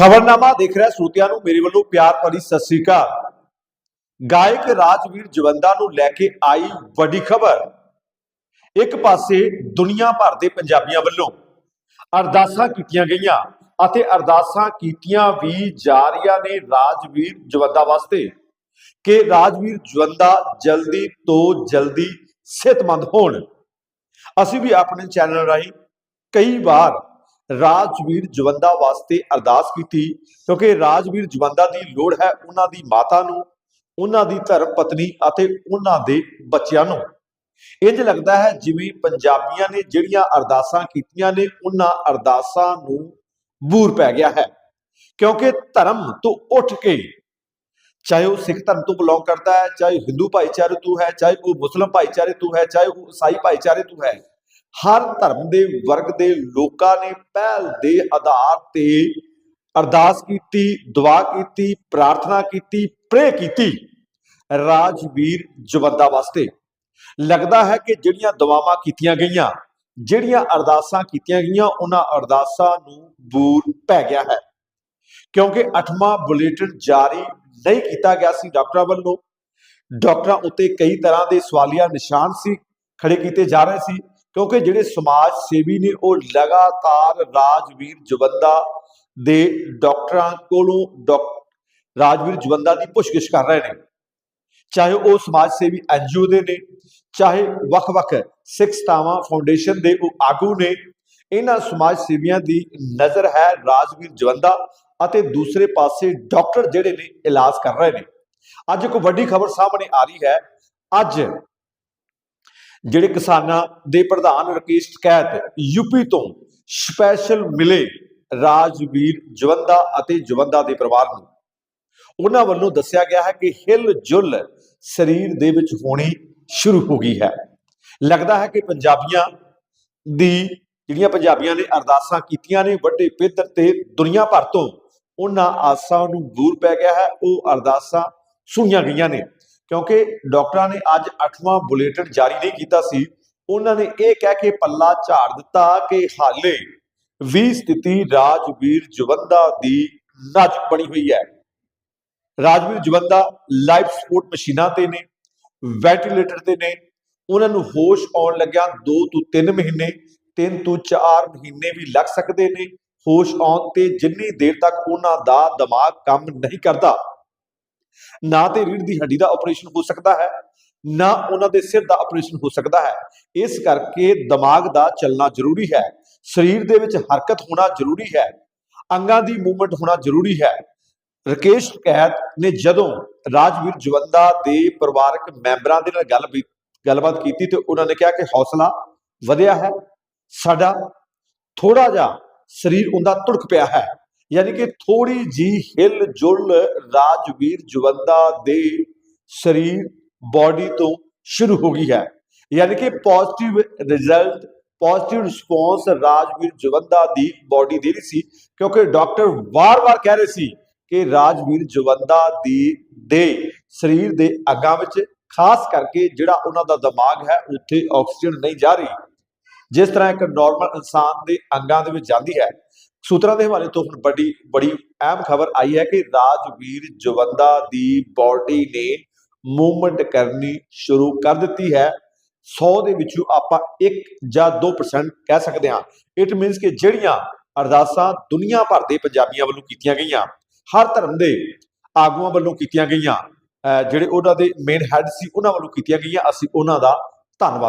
ਖਬਰਨਾਮਾ ਦੇਖ ਰਿਹਾ ਸਰੋਤਿਆਂ ਨੂੰ, ਮੇਰੇ ਵੱਲੋਂ ਪਿਆਰ ਭਰੀ ਸਤਿ ਸ੍ਰੀ ਅਕਾਲ। ਗਾਇਕ ਰਾਜਵੀਰ ਜਵੰਦਾ ਨੂੰ ਲੈ ਕੇ ਆਈ ਵੱਡੀ ਖਬਰ। ਇੱਕ ਪਾਸੇ ਦੁਨੀਆ ਭਰ ਦੇ ਪੰਜਾਬੀਆਂ ਵੱਲੋਂ ਅਰਦਾਸਾਂ ਕੀਤੀਆਂ ਗਈਆਂ ਅਤੇ ਅਰਦਾਸਾਂ ਕੀਤੀਆਂ ਵੀ ਜਾ ਰਹੀਆਂ ਨੇ ਰਾਜਵੀਰ ਜਵੰਦਾ ਵਾਸਤੇ ਕਿ ਰਾਜਵੀਰ ਜਵੰਦਾ ਜਲਦੀ ਤੋਂ ਜਲਦੀ ਸਿਹਤਮੰਦ ਹੋਣ। ਅਸੀਂ ਵੀ ਆਪਣੇ ਚੈਨਲ ਰਾਹੀਂ ਕਈ ਵਾਰ ਰਾਜਵੀਰ ਜਵੰਦਾ ਵਾਸਤੇ ਅਰਦਾਸ ਕੀਤੀ, ਕਿਉਂਕਿ ਰਾਜਵੀਰ ਜਵੰਦਾ ਦੀ ਲੋੜ ਹੈ ਉਹਨਾਂ ਦੀ ਮਾਤਾ ਨੂੰ, ਉਹਨਾਂ ਦੀ ਧਰਮ ਪਤਨੀ ਅਤੇ ਉਹਨਾਂ ਦੇ ਬੱਚਿਆਂ ਨੂੰ। ਇੰਜ ਲੱਗਦਾ ਹੈ ਜਿਵੇਂ ਪੰਜਾਬੀਆਂ ਨੇ ਜਿਹੜੀਆਂ ਅਰਦਾਸਾਂ ਕੀਤੀਆਂ ਨੇ, ਉਹਨਾਂ ਅਰਦਾਸਾਂ ਨੂੰ ਬੂਰ ਪੈ ਗਿਆ ਹੈ। ਕਿਉਂਕਿ ਧਰਮ ਤੋਂ ਉੱਠ ਕੇ ਚਾਹੇ ਉਹ ਸਿੱਖ ਧਰਮ ਤੋਂ ਬਿਲੋਂਗ ਕਰਦਾ ਹੈ, ਚਾਹੇ ਉਹ ਹਿੰਦੂ ਭਾਈਚਾਰੇ ਤੋਂ ਹੈ, ਚਾਹੇ ਉਹ ਮੁਸਲਮ ਭਾਈਚਾਰੇ ਤੋਂ ਹੈ, ਚਾਹੇ ਉਹ ਈਸਾਈ ਭਾਈਚਾਰੇ ਤੋਂ ਹੈ ਹਰ ਧਰਮ ਦੇ ਵਰਗ ਦੇ ਲੋਕਾਂ ਨੇ ਪਹਿਲ ਦੇ ਆਧਾਰ ਤੇ ਅਰਦਾਸ ਕੀਤੀ, ਦੁਆ ਕੀਤੀ, ਪ੍ਰਾਰਥਨਾ ਕੀਤੀ, ਪ੍ਰੇ ਕੀਤੀ ਰਾਜਵੀਰ ਜਵੰਦਾ ਵਾਸਤੇ। ਲੱਗਦਾ ਹੈ ਕਿ ਜਿਹੜੀਆਂ ਦੁਆਵਾਂ ਕੀਤੀਆਂ ਗਈਆਂ, ਜਿਹੜੀਆਂ ਅਰਦਾਸਾਂ ਕੀਤੀਆਂ ਗਈਆਂ, ਉਹਨਾਂ ਅਰਦਾਸਾਂ ਨੂੰ ਬੂਰ ਪੈ ਗਿਆ ਹੈ। ਕਿਉਂਕਿ 8ਵਾਂ ਬੁਲੇਟਿਨ ਜਾਰੀ ਨਹੀਂ ਕੀਤਾ ਗਿਆ ਸੀ ਡਾਕਟਰਾਂ ਵੱਲੋਂ। ਡਾਕਟਰਾਂ ਉੱਤੇ ਕਈ ਤਰ੍ਹਾਂ ਦੇ ਸਵਾਲੀਆ ਨਿਸ਼ਾਨ ਸੀ ਖੜੇ ਕੀਤੇ ਜਾ ਰਹੇ ਸੀ। ਕਿਉਂਕਿ ਜਿਹੜੇ ਸਮਾਜ ਸੇਵੀ ਨੇ ਉਹ ਲਗਾਤਾਰ ਰਾਜਵੀਰ ਜਵੰਦਾ ਦੇ ਡਾਕਟਰਾਂ ਕੋਲੋਂ ਡਾਕ- ਰਾਜਵੀਰ ਜਵੰਦਾ ਦੀ ਪੁੱਛਗਿੱਛ ਕਰ ਰਹੇ ਨੇ। ਚਾਹੇ ਉਹ ਸਮਾਜ ਸੇਵੀ ਐਨਜੀਓ ਦੇ ਨੇ, ਚਾਹੇ ਵੱਖ-ਵੱਖ ਸਿੱਖ ਸਤਾਵਾਂ ਫਾਊਂਡੇਸ਼ਨ ਦੇ ਉਹ ਆਗੂ ਨੇ, ਇਹਨਾਂ ਸਮਾਜ ਸੇਵੀਆਂ ਦੀ ਨਜ਼ਰ ਹੈ ਰਾਜਵੀਰ ਜਵੰਦਾ ਅਤੇ ਦੂਸਰੇ ਪਾਸੇ ਡਾਕਟਰ ਜਿਹੜੇ ਨੇ, ਇਲਾਜ ਕਰ ਰਹੇ ਨੇ। ਅੱਜ ਇੱਕ ਵੱਡੀ ਖਬਰ ਸਾਹਮਣੇ ਆ ਰਹੀ ਹੈ। ਅੱਜ ਜਿਹੜੇ ਕਿਸਾਨਾਂ ਦੇ ਪ੍ਰਧਾਨ ਰਕੇਸ਼ ਟਕੈਤ ਯੂਪੀ ਤੋਂ ਸਪੈਸ਼ਲ ਮਿਲੇ ਰਾਜਵੀਰ ਜਵੰਦਾ ਅਤੇ ਜਵੰਦਾ ਦੇ ਪਰਿਵਾਰ ਨੂੰ। ਉਹਨਾਂ ਵੱਲੋਂ ਦੱਸਿਆ ਗਿਆ ਹੈ ਕਿ ਹਿਲ ਜੁਲ ਸਰੀਰ ਦੇ ਵਿੱਚ ਹੋਣੀ ਸ਼ੁਰੂ ਹੋ ਗਈ ਹੈ। ਲੱਗਦਾ ਹੈ ਕਿ ਪੰਜਾਬੀਆਂ ਦੀ ਜਿਹੜੀਆਂ ਪੰਜਾਬੀਆਂ ਨੇ ਅਰਦਾਸਾਂ ਕੀਤੀਆਂ ਨੇ ਵੱਡੇ ਪੱਧਰ ਤੇ ਦੁਨੀਆ ਭਰ ਤੋਂ, ਉਹਨਾਂ ਆਸਾਂ ਨੂੰ ਦੂਰ ਪੈ ਗਿਆ ਹੈ, ਉਹ ਅਰਦਾਸਾਂ ਸੁਣੀਆਂ ਗਈਆਂ ਨੇ। ਕਿਉਂਕਿ ਡਾਕਟਰਾਂ ਨੇ ਅੱਜ 8ਵਾਂ ਬੁਲੇਟਿਨ ਜਾਰੀ ਨਹੀਂ ਕੀਤਾ ਸੀ। ਉਹਨਾਂ ਨੇ ਇਹ ਕਹਿ ਕੇ ਪੱਲਾ ਝਾੜ ਦਿੱਤਾ ਕਿ ਹਾਲੇ ਵੀ ਸਥਿਤੀ ਰਾਜਵੀਰ ਜਵੰਦਾ ਦੀ ਨਾਜ਼ੁਕ ਬਣੀ ਹੋਈ ਹੈ। ਰਾਜਵੀਰ ਜਵੰਦਾ ਲਾਈਫ ਸਪੋਰਟ ਮਸ਼ੀਨਾਂ ਤੇ ਨੇ, ਵੈਂਟੀਲੇਟਰ ਤੇ ਨੇ। ਉਹਨਾਂ ਨੂੰ ਹੋਸ਼ ਆਉਣ ਲੱਗਿਆ 2 ਤੋਂ 3 ਮਹੀਨੇ 3 ਤੋਂ 4 ਮਹੀਨੇ ਵੀ ਲੱਗ ਸਕਦੇ ਨੇ। ਹੋਸ਼ ਆਉਣ ਤੇ ਜਿੰਨੀ ਦੇਰ ਤੱਕ ਉਹਨਾਂ ਦਾ ਦਿਮਾਗ ਕੰਮ ਨਹੀਂ ਕਰਦਾ ਨਾ ਤੇ ਰੀੜ ਦੀ ਹੱਡੀ ਦਾ ਆਪਰੇਸ਼ਨ ਹੋ ਸਕਦਾ ਹੈ, ਨਾ ਉਹਨਾਂ ਦੇ ਸਿਰ ਦਾ ਆਪਰੇਸ਼ਨ ਹੋ ਸਕਦਾ ਹੈ। ਇਸ ਕਰਕੇ ਦਿਮਾਗ ਦਾ ਚੱਲਣਾ ਜ਼ਰੂਰੀ ਹੈ, ਸਰੀਰ ਦੇ ਵਿੱਚ ਹਰਕਤ ਹੋਣਾ ਜ਼ਰੂਰੀ ਹੈ, ਅੰਗਾਂ ਦੀ ਮੂਵਮੈਂਟ ਹੋਣਾ ਜ਼ਰੂਰੀ ਹੈ। ਰਕੇਸ਼ ਟਕੈਤ ਨੇ ਜਦੋਂ ਰਾਜਵੀਰ ਜਵੰਦਾ ਦੇ ਪਰਿਵਾਰਕ ਮੈਂਬਰਾਂ ਦੇ ਨਾਲ ਗੱਲ ਵੀ- ਗੱਲਬਾਤ ਕੀਤੀ ਤੇ ਉਹਨਾਂ ਨੇ ਕਿਹਾ ਕਿ ਹੌਸਲਾ ਵਧਿਆ ਹੈ, ਸਾਡਾ ਥੋੜਾ ਜਿਹਾ ਸਰੀਰ ਉਹਦਾ ਤੁੜਕ ਪਿਆ ਹੈ। ਯਾਨੀ ਕਿ ਥੋੜੀ ਜੀ ਹਿਲ ਜੁਲ ਰਾਜਵੀਰ ਜਵੰਦਾ ਦੇ ਸਰੀਰ ਬਾਡੀ ਤੋਂ ਸ਼ੁਰੂ ਹੋ ਗਈ ਹੈ। ਯਾਨੀ ਕਿ positive result positive response Rajvir Jawanda ਦੀ ਬਾਡੀ ਦੇ ਰਹੀ ਸੀ, ਕਿਉਂਕਿ ਡਾਕਟਰ ਵਾਰ-ਵਾਰ ਕਹਿ ਰਹੇ ਸੀ ਕਿ ਰਾਜਵੀਰ ਜਵੰਦਾ ਦੀ, ਦੇ ਸਰੀਰ ਦੇ ਅੰਗਾਂ ਵਿੱਚ, ਖਾਸ ਕਰਕੇ ਜਿਹੜਾ ਉਹਨਾਂ ਦਾ ਦਿਮਾਗ ਹੈ, ਉੱਥੇ ਆਕਸੀਜਨ ਨਹੀਂ ਜਾ ਰਹੀ। ਜਿਸ ਤਰ੍ਹਾਂ ਇੱਕ ਨਾਰਮਲ ਇਨਸਾਨ ਦੇ ਅੰਗਾਂ ਦੇ ਵਿੱਚ ਜਾਂਦੀ ਹੈ ਸੂਤਰਾਂ ਦੇ ਹਵਾਲੇ ਤੋਂ ਹੁਣ ਬੜੀ ਬੜੀ ਅਹਿਮ ਖਬਰ ਆਈ ਹੈ ਕਿ ਰਾਜਵੀਰ ਜਵੰਦਾ ਦੀ ਬਾਡੀ ਨੇ ਮੂਵਮੈਂਟ ਕਰਨੀ ਸ਼ੁਰੂ ਕਰ ਦਿੱਤੀ ਹੈ। 100 ਦੇ ਵਿੱਚੋਂ ਆਪਾਂ 1 ਜਾਂ 2% ਕਹਿ ਸਕਦੇ ਹਾਂ। ਇਟ ਮੀਨਸ ਕਿ ਜਿਹੜੀਆਂ ਅਰਦਾਸਾਂ ਦੁਨੀਆ ਭਰ ਦੇ ਪੰਜਾਬੀਆਂ ਵੱਲੋਂ ਕੀਤੀਆਂ ਗਈਆਂ, ਹਰ ਧਰਮ ਦੇ ਆਗੂਆਂ ਵੱਲੋਂ ਕੀਤੀਆਂ ਗਈਆਂ, ਅਹ ਜਿਹੜੇ ਉਹਨਾਂ ਦੇ ਮੇਨ ਹੈੱਡ ਸੀ, ਉਹਨਾਂ ਵੱਲੋਂ ਕੀਤੀਆਂ ਗਈਆਂ, ਅਸੀਂ ਉਹਨਾਂ ਦਾ ਧੰਨਵਾਦ